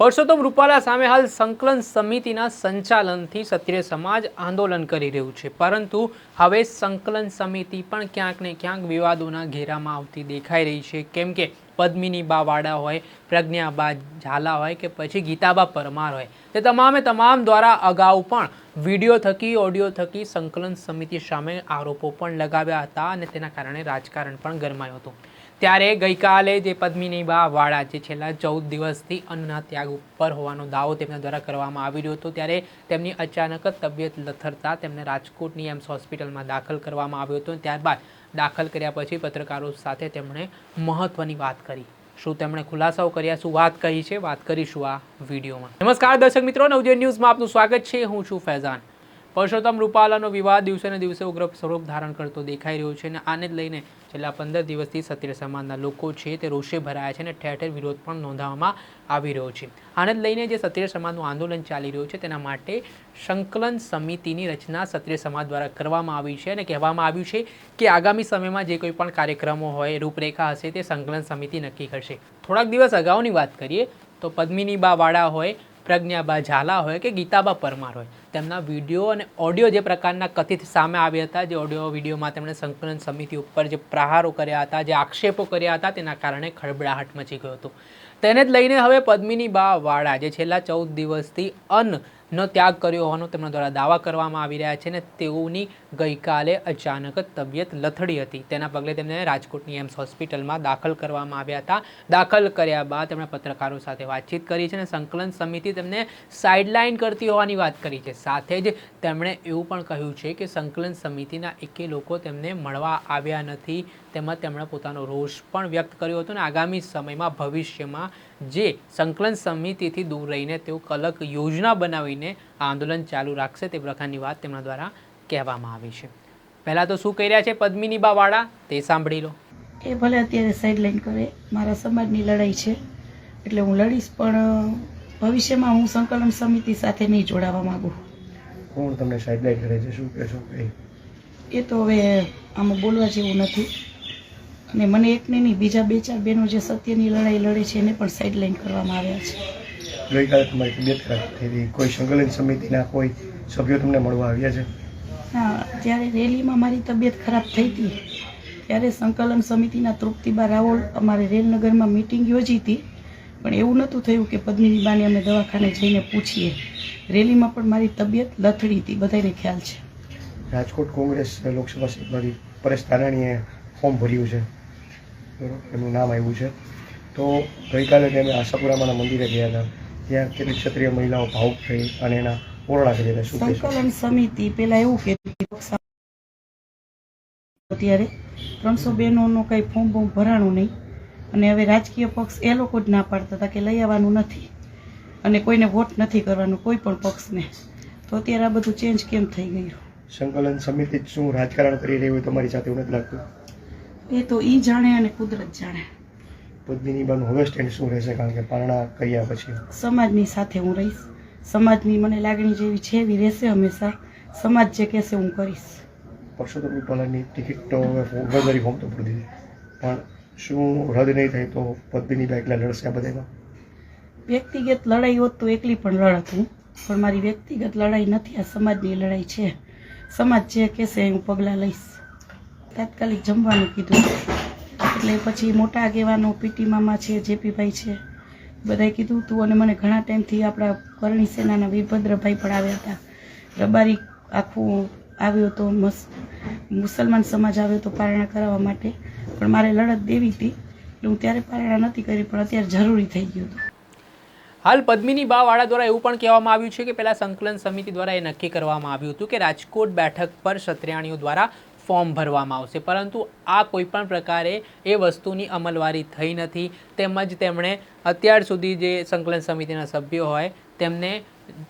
પરસોત્તમ રૂપાલા સામે હાલ સંકલન સમિતિના સંચાલનથી ક્ષત્રિય સમાજ આંદોલન કરી રહ્યું છે. પરંતુ હવે સંકલન સમિતિ પણ ક્યાંક ને ક્યાંક વિવાદોના ઘેરામાં આવતી દેખાઈ રહી છે. કેમ કે પદ્મિની બા વાડા હોય, પ્રજ્ઞાબા ઝાલા હોય કે પછી ગીતાબા પરમાર હોય, તે તમામે તમામ દ્વારા અગાઉ પણ વીડિયો થકી, ઓડિયો થકી સંકલન સમિતિ સામે આરોપો પણ લગાવ્યા હતા અને તેના કારણે રાજકારણ પણ ગરમાયું હતું. ત્યારે ગઈકાલે જે પદ્મિની બા વાળા જે છેલ્લા ચૌદ દિવસથી અન્નના ત્યાગ ઉપર હોવાનો દાવો તેમના દ્વારા કરવામાં આવી રહ્યો હતો, ત્યારે તેમની અચાનક જ તબિયત લથડતા તેમને રાજકોટની એમ્સ હોસ્પિટલમાં દાખલ કરવામાં આવ્યો હતો ત્યારબાદ દાખલ કર્યા પછી પત્રકારો સાથે તેમણે મહત્વની વાત કરી. શું તેમણે ખુલાસાઓ કર્યા? શું વાત કહી છે? વાત કરીશું આ વિડીયોમાં. નમસ્કાર દર્શક મિત્રો નવજે ન્યૂઝમાં આપનું સ્વાગત છે. હું છું ફૈઝાન. પરસોત્તમ રૂપાલાનો વિવાદ દિવસે ને દિવસે ઉગ્ર સ્વરૂપ ધારણ કરતો દેખાઈ રહ્યો છે અને આને જ લઈને છેલ્લા પંદર દિવસથી ક્ષત્રિય સમાજના લોકો છે તે રોષે ભરાયા છે અને ઠેર ઠેર વિરોધ પણ નોંધાવવામાં આવી રહ્યો છે. આને જ લઈને જે ક્ષત્રિય સમાજનું આંદોલન ચાલી રહ્યું છે તેના માટે સંકલન સમિતિની રચના ક્ષત્રિય સમાજ દ્વારા કરવામાં આવી છે અને કહેવામાં આવ્યું છે કે આગામી સમયમાં જે કોઈ પણ કાર્યક્રમો હોય, રૂપરેખા હશે તે સંકલન સમિતિ નક્કી કરશે. થોડાક દિવસ અગાઉની વાત કરીએ તો પદ્મિની બા વાળા હોય પ્રજ્ઞાબા ઝાલા હોય કે ગીતાબા પરમાર હોય. તેમના વીડિયો અને ઓડિયો જે પ્રકારના કથિત સામે આવ્યા હતા, જે ઓડિયો વિડીયોમાં તેમણે સંકલન સમિતિ ઉપર જે પ્રહારો કર્યા હતા, જે આક્ષેપો કર્યા હતા, તેના કારણે ખળબળાહટ મચી ગયો હતો. તેને જ લઈને હવે પદ્મિની બા વાળા જે છેલ્લા ચૌદ દિવસથી અન્નનો ત્યાગ કર્યો હોવાનો તેમના દ્વારા દાવા કરવામાં આવી રહ્યા છે અને તેઓની ગઈકાલે અચાનક તબિયત લથડી હતી. તેના પગલે તેમને રાજકોટની એમ્સ હોસ્પિટલમાં દાખલ કરવામાં આવ્યા હતા. દાખલ કર્યા બાદ તેમણે પત્રકારો સાથે વાતચીત કરી છે અને સંકલન સમિતિ તેમને સાઇડલાઇન કરતી હોવાની વાત કરી છે. સાથે જ તેમણે એવું પણ કહ્યું છે કે સંકલન સમિતિના એકે લોકો તેમને મળવા આવ્યા નથી. તેમજ તેમણે પોતાનો રોષ પણ વ્યક્ત કર્યો હતો અને આગામી સમયમાં ભવિષ્યમાં જે સંકલન સમિતિથી દૂર રહીને તેઓ કલક યોજના બનાવીને આંદોલન ચાલુ રાખશે તે પ્રકારની વાત તેમના દ્વારા કહેવામાં આવી છે. પહેલાં તો શું કહી રહ્યા છે પદ્મિની બાવાળા તે સાંભળી લો. એ ભલે અત્યારે સાઈડ લાઈન કરે મારા સમાજની લડાઈ છે એટલે હું લડીશ પણ ભવિષ્યમાં હું સંકલન સમિતિ સાથે નહીં જોડાવા માંગુ. કોણ તમને સાઇડલાઇન કરે છે? શું કહેશો એ તો હવે આમાં બોલવા જેવું નથી. અને મને એકને નહીં બીજા બે ચાર બહેનો જે સત્યની લડાઈ લડે છે એને પણ સાઇડલાઇન કરવામાં આવ્યા છે. ગઈકાલે તમારી તબિયત ખરાબ થઈ હતી કોઈ સંકલન સમિતિના કોઈ સભ્યો તમને મળવા આવ્યા છે? જ્યારે રેલીમાં મારી તબિયત ખરાબ થઈ હતી, ત્યારે સંકલન સમિતિના તૃપ્તિબા રાવળ અમારે રેલનગરમાં મિટિંગ યોજી હતી. પણ એવું નહોતું થયું કે પદ્મિનીબાને અમે દવાખાને જઈને પૂછીએ. રેલીમાં પણ મારી તબિયત લથડી હતી બધાને ખ્યાલ છે. રાજકોટ કોંગ્રેસ લોકસભા સીટમાંથી પરેશ ધાનાણીએ ફોર્મ ભર્યું છે. બરાબર, એમનું નામ આવ્યું છે. તો ગઈકાલે તેમે આશાપુરામાના મંદિરે ગયા હતા. ત્યાં કેટલીક ક્ષત્રિય મહિલાઓ ભાવુક થઈ અને એના ઓરડા કરી હતા શું સંકલન સમિતિ પેલા એવું કે અત્યારે ત્રણસો બહેનોનું કંઈ ફોર્મ બોર્મ ભરાણું નહીં. અને હવે રાજકીય પક્ષ એ લોકો જ ના પાડતા હતા કે લઈ આવવાનું નથી. અને કોઈને વોટ નથી કરવાનું કોઈ પણ પક્ષને. તો અત્યારે આ બધું ચેન્જ કેમ થઈ ગયું? સંકલન સમિતિ શું રાજકારણ કરી રહી હોય તમારી સાથે એવું નથી લાગતું? એ તો એ જાણે અને કુદરત જાણે. પદ્મિની બન હવે સ્ટેન્ડ શું રહેશે? કારણ કે પારણા કર્યા પછી. સમાજની સાથે હું રહીશ. સમાજની મને લાગણી જેવી છે એવી રહેશે હંમેશા. સમાજ જે કહેશે હું કરીશ. પરસોત્તમ રૂપાલાની ટિકિટ તો ઉમેદવારી ફોર્મ તો ભરી દીધી. પણ શું રદ નહીં થાય તો બાઈ એકલા લડશે આ બધામાં વ્યક્તિગત લડાઈ હોત તો એકલી પણ લડત હું પણ મારી વ્યક્તિગત લડાઈ નથી આ સમાજની લડાઈ છે. સમાજ જે કહેશે હું પગલાં લઈશ. તાત્કાલિક જમવાનું કીધું. એટલે પછી મોટા આગેવાનો પીટી મામા છે જેપીભાઈ છે બધાએ કીધું, તું અને મને ઘણા ટાઈમથી આપણા કરણી સેનાના વીરભદ્રભાઈ પણ આવ્યા હતા. રબારી આખું આવ્યો તો મસ, મુસલમાન સમાજ આવ્યો તો પારણા કરાવવા માટે. પણ મારે લડત દેવી હતી. એટલે હું ત્યારે પારણા નથી કરી, પણ અત્યારે જરૂરી થઈ ગયું હતું. હાલ પદ્મિની બાવાળા દ્વારા એવું પણ કહેવામાં આવ્યું છે કે પહેલાં સંકલન સમિતિ દ્વારા એ નક્કી કરવામાં આવ્યું હતું કે રાજકોટ બેઠક પર ક્ષત્રિયાણીઓ દ્વારા ફોર્મ ભરવામાં આવશે. પરંતુ આ કોઈ પણ પ્રકારે એ વસ્તુની અમલવારી થઈ નથી. તેમજ તેમણે અત્યાર સુધી જે સંકલન સમિતિના સભ્યો હોય, તેમને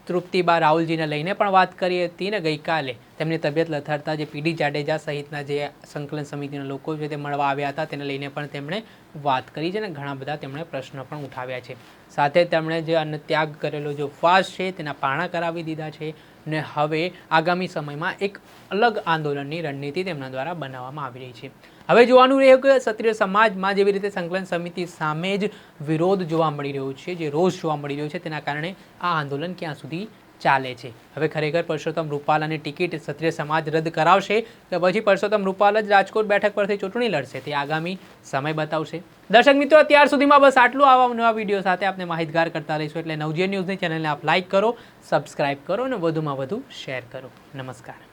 તૃપ્તિબા રાહુલજીને લઈને પણ વાત કરી હતી ને ગઈકાલે. તેમની તબિયત લથડતા જે પીડી જાડેજા સહિતના જે સંકલન સમિતિના લોકો છે તે મળવા આવ્યા હતા, તેને લઈને પણ તેમણે વાત કરી છે અને ઘણા બધા તેમણે પ્રશ્નો પણ ઉઠાવ્યા છે. સાથે તેમણે જે અન્ન ત્યાગ કરેલો જો ઉપવાસ છે, તેના પાણા કરાવી દીધા છે. ને હવે આગામી સમયમાં એક અલગ આંદોલનની રણનીતિ તેમના દ્વારા બનાવવામાં આવી રહી છે. હવે જોવાનું રહ્યું કે ક્ષત્રિય સમાજમાં જેવી રીતે સંકલન સમિતિ સામે જ વિરોધ જોવા મળી રહ્યો છે, જે રોષ જોવા મળી રહ્યો છે, તેના કારણે આ આંદોલન ક્યાં સુધી ચાલે છે. હવે ખરેખર પરસોત્તમ રૂપાલાની ટિકિટ ક્ષત્રિય સમાજ રદ કરાવશે તો પછી પરસોત્તમ રૂપાલ જ રાજકોટ બેઠક પરથી ચૂંટણી લડશે. તે આગામી સમય બતાવશે. દર્શક મિત્રો, અત્યાર સુધીમાં બસ આટલું. આવા નવા વીડિયો સાથે આપને માહિતગાર કરતા રહીશું. એટલે નવજીવન ન્યૂઝની ચેનલને આપ લાઇક કરો, સબસ્ક્રાઇબ કરો અને વધુમાં વધુ શેર કરો. નમસ્કાર.